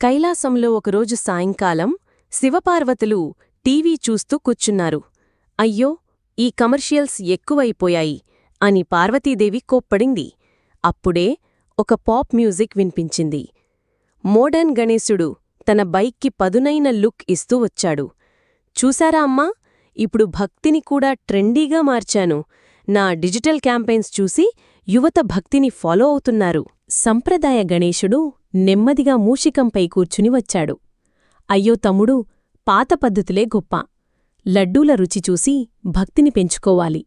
కైలాసంలో ఒకరోజు సాయంకాలం శివపార్వతులు టీవీ చూస్తూ కూర్చున్నారు. అయ్యో ఈ కమర్షియల్స్ ఎక్కువైపోయాయి అని పార్వతీదేవి కోప్పడింది. అప్పుడే ఒక పాప్ మ్యూజిక్ వినిపించింది. మోడర్న్ గణేశుడు తన బైక్కి పదునైన లుక్ ఇస్తూ వచ్చాడు. చూశారా అమ్మా ఇప్పుడు భక్తిని కూడా ట్రెండీగా మార్చాను. నా డిజిటల్ క్యాంపెయిన్స్ చూసి యువత భక్తిని ఫాలో అవుతున్నారు. సంప్రదాయ గణేశుడు నెమ్మదిగా మూషికంపై కూర్చుని వచ్చాడు. అయ్యో తమ్ముడు పాత పద్ధతులే గొప్ప. లడ్డూల రుచి చూసి భక్తిని పెంచుకోవాలి.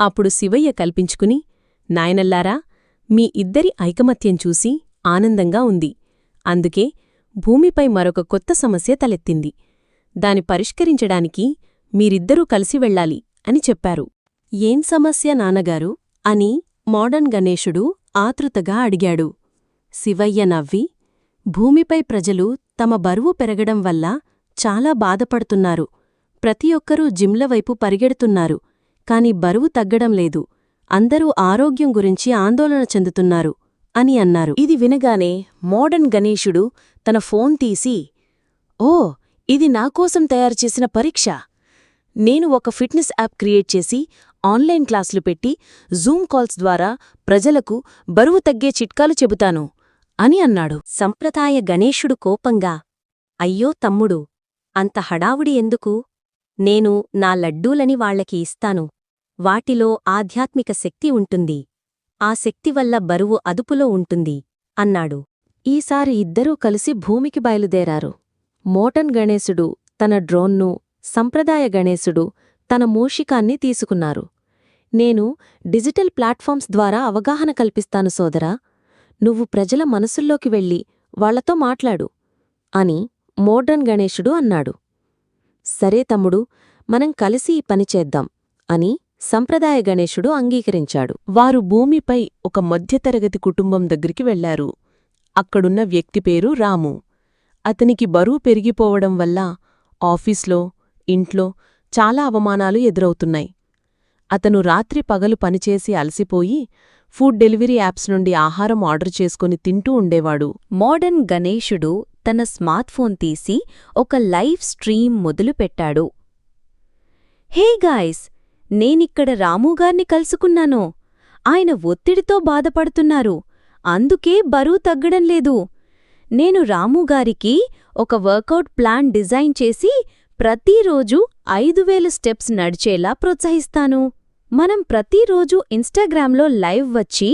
అప్పుడు శివయ్య కల్పించుకుని నాయనల్లారా మీ ఇద్దరి ఐకమత్యం చూసి ఆనందంగా ఉంది. అందుకే భూమిపై మరొక కొత్త సమస్య తలెత్తింది. దాని పరిష్కరించడానికి మీరిద్దరూ కలిసి వెళ్ళాలి అని చెప్పారు. ఏం సమస్య నాన్నగారు? అని మోడర్న్ గణేశుడు ఆతృతగా అడిగాడు. శివయ్య నవ్వి భూమిపై ప్రజలు తమ బరువు పెరగడం వల్ల చాలా బాధపడుతున్నారు. ప్రతి ఒక్కరూ జిమ్ల వైపు పరిగెడుతున్నారు. కాని బరువు తగ్గడం లేదు. అందరూ ఆరోగ్యం గురించి ఆందోళన చెందుతున్నారు అని అన్నారు. ఇది వినగానే మోడర్న్ గణేశుడు తన ఫోన్ తీసి ఓ ఇది నాకోసం తయారుచేసిన పరీక్ష. నేను ఒక ఫిట్నెస్ యాప్ క్రియేట్ చేసి ఆన్లైన్ క్లాసులు పెట్టి జూమ్ కాల్స్ ద్వారా ప్రజలకు బరువు తగ్గే చిట్కాలు చెబుతాను అని అన్నాడు. సంప్రదాయ గణేశుడు కోపంగా అయ్యో తమ్ముడు అంత హడావుడి ఎందుకు? నేను నా లడ్డూలని వాళ్ళకి ఇస్తాను. వాటిలో ఆధ్యాత్మిక శక్తి ఉంటుంది. ఆ శక్తి వల్ల బరువు అదుపులో ఉంటుంది అన్నాడు. ఈసారి ఇద్దరూ కలిసి భూమికి బయలుదేరారు. మోటన్ గణేశుడు తన డ్రోన్ను సంప్రదాయ గణేశుడు తన మూషికాన్ని తీసుకున్నారు. నేను డిజిటల్ ప్లాట్ఫామ్స్ ద్వారా అవగాహన కల్పిస్తాను సోదరా. నువ్వు ప్రజల మనసుల్లోకి వెళ్ళి వాళ్ళతో మాట్లాడు అని మోడ్రన్ గణేశుడు అన్నాడు. సరే తమ్ముడు మనం కలిసి ఈ అని సంప్రదాయ గణేశుడు అంగీకరించాడు. వారు భూమిపై ఒక మధ్యతరగతి కుటుంబం దగ్గరికి వెళ్ళారు. అక్కడున్న వ్యక్తి పేరు రాము. అతనికి బరువు పెరిగిపోవడం వల్ల ఆఫీస్లో ఇంట్లో చాలా అవమానాలు ఎదురవుతున్నాయి. అతను రాత్రి పగలు పనిచేసి అలసిపోయి ఫుడ్ డెలివరీ యాప్స్ నుండి ఆహారం ఆర్డర్ చేసుకుని తింటూ ఉండేవాడు. మోడర్న్ గణేశుడు తన స్మార్ట్ఫోన్ తీసి ఒక లైవ్ స్ట్రీమ్ మొదలుపెట్టాడు. హే గాయ్స్ నేనిక్కడ రాముగార్ని కలుసుకున్నాను. ఆయన ఒత్తిడితో బాధపడుతున్నారు. అందుకే బరువు తగ్గడం లేదు. నేను రాముగారికి ఒక వర్కౌట్ ప్లాన్ డిజైన్ చేసి ప్రతిరోజు ఐదు వేలు స్టెప్స్ నడిచేలా ప్రోత్సహిస్తాను. మనం ప్రతిరోజు ఇన్స్టాగ్రామ్లో లైవ్ వచ్చి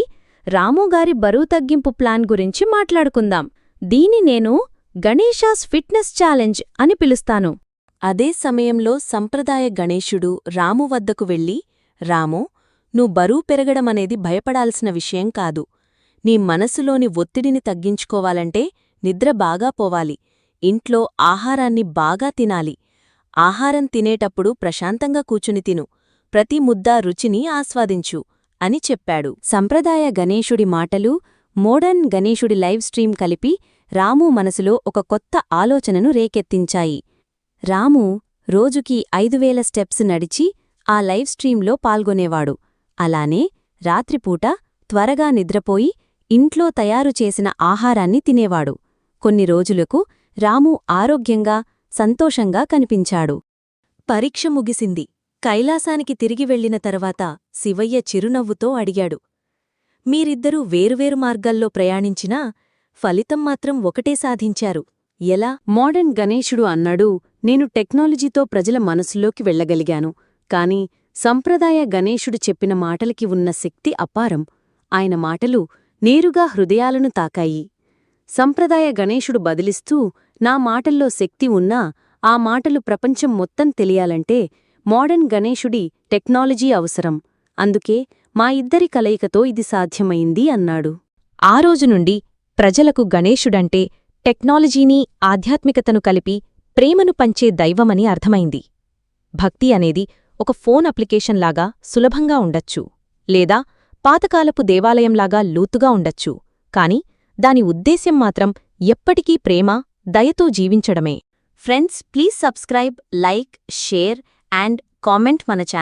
రాముగారి బరువు తగ్గింపు ప్లాన్ గురించి మాట్లాడుకుందాం. దీని నేను గణేశాస్ ఫిట్నెస్ ఛాలెంజ్ అని పిలుస్తాను. అదే సమయంలో సంప్రదాయ గణేశుడు రాము వద్దకు వెళ్ళి రాము నువ్వు బరువు పెరగడమనేది భయపడాల్సిన విషయం కాదు. నీ మనసులోని ఒత్తిడిని తగ్గించుకోవాలంటే నిద్ర బాగా పోవాలి. ఇంట్లో ఆహారాన్ని బాగా తినాలి. ఆహారం తినేటప్పుడు ప్రశాంతంగా కూచుని తిను. ప్రతి ముద్దా రుచిని ఆస్వాదించు అని చెప్పాడు. సంప్రదాయ గణేశుడి మాటలు మోడర్న్ గణేశుడి లైవ్ స్ట్రీమ్ కలిపి రాము మనసులో ఒక కొత్త ఆలోచనను రేకెత్తించాయి. రాము రోజుకి ఐదువేల స్టెప్స్ నడిచి ఆ లైవ్ స్ట్రీంలో పాల్గొనేవాడు. అలానే రాత్రిపూట త్వరగా నిద్రపోయి ఇంట్లో తయారు చేసిన ఆహారాన్ని తినేవాడు. కొన్ని రోజులకు రాము ఆరోగ్యంగా సంతోషంగా కనిపించాడు. పరీక్ష ముగిసింది. కైలాసానికి తిరిగి వెళ్ళిన తర్వాత శివయ్య చిరునవ్వుతో అడిగాడు. మీరిద్దరూ వేరువేరు మార్గాల్లో ప్రయాణించినా ఫలితం మాత్రం ఒకటే సాధించారు. ఎలా? మోడర్న్ గణేశుడు అన్నాడు నేను టెక్నాలజీతో ప్రజల మనసులోకి వెళ్ళగలిగాను కాని సంప్రదాయ గణేశుడు చెప్పిన మాటలకి ఉన్న శక్తి అపారం. ఆయన మాటలు నేరుగా హృదయాలను తాకాయి. సంప్రదాయ గణేశుడు బదిలిస్తూ నా మాటల్లో శక్తి ఉన్నా ఆ మాటలు ప్రపంచం మొత్తం తెలియాలంటే మోడర్న్ గణేశుడి టెక్నాలజీ అవసరం. అందుకే మా ఇద్దరి కలయికతో ఇది సాధ్యమైంది అన్నాడు. ఆ రోజు నుండి ప్రజలకు గణేశుడంటే టెక్నాలజీని ఆధ్యాత్మికతను కలిపి ప్రేమను పంచే దైవమని అర్థమైంది. భక్తి అనేది ఒక ఫోన్ అప్లికేషన్లాగా సులభంగా ఉండొచ్చు. లేదా పాతకాలపు దేవాలయంలాగా లూతుగా ఉండొచ్చు. కాని దాని ఉద్దేశ్యం మాత్రం ఎప్పటికీ ప్రేమ దయతో జీవించడమే. Friends please subscribe like share and comment మన ఛానల్